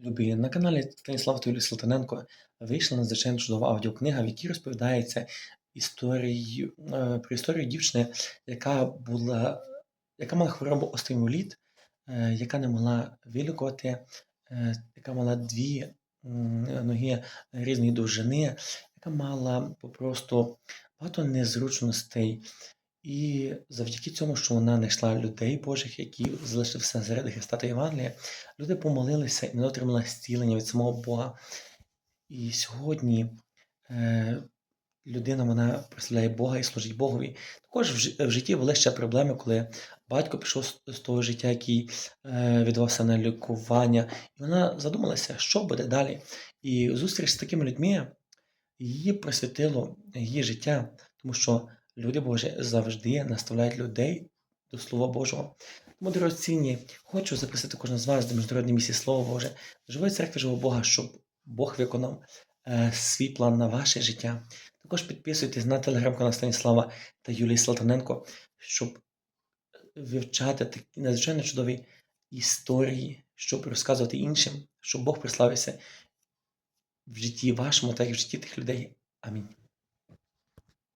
Любі, на каналі Станіслав Юлій Салтаненко вийшла надзвичайно чудова аудіокнига, в якій розповідається історію, е, про історію дівчини, яка була, яка мала хворобу остеоміеліт, е, яка не могла вилікувати, е, яка мала дві ноги різної довжини, яка мала попросту багато незручностей. І завдяки цьому, що вона знайшла людей Божих, які залишилися заради Христа та Євангелія, люди помолилися і вона отримала зцілення від самого Бога. І сьогодні е, людина вона прославляє Бога і служить Богові. Також в, жи- в житті були ще проблеми, коли батько пішов з того життя, який е, віддавався на лікування, і вона задумалася, що буде далі. І зустріч з такими людьми її просвітило її життя, тому що люди Божі завжди наставляють людей до Слова Божого. Тому, дорогоцінні, хочу запросити кожного з вас до міжнародної місії Слово Боже, живої церкви живого Бога, щоб Бог виконав е, свій план на ваше життя. Також підписуйтесь на телеграм-канал Станіслава та Юлії Салтаненко, щоб вивчати такі надзвичайно чудові історії, щоб розказувати іншим, щоб Бог прославився в житті вашому, так і в житті тих людей. Амінь.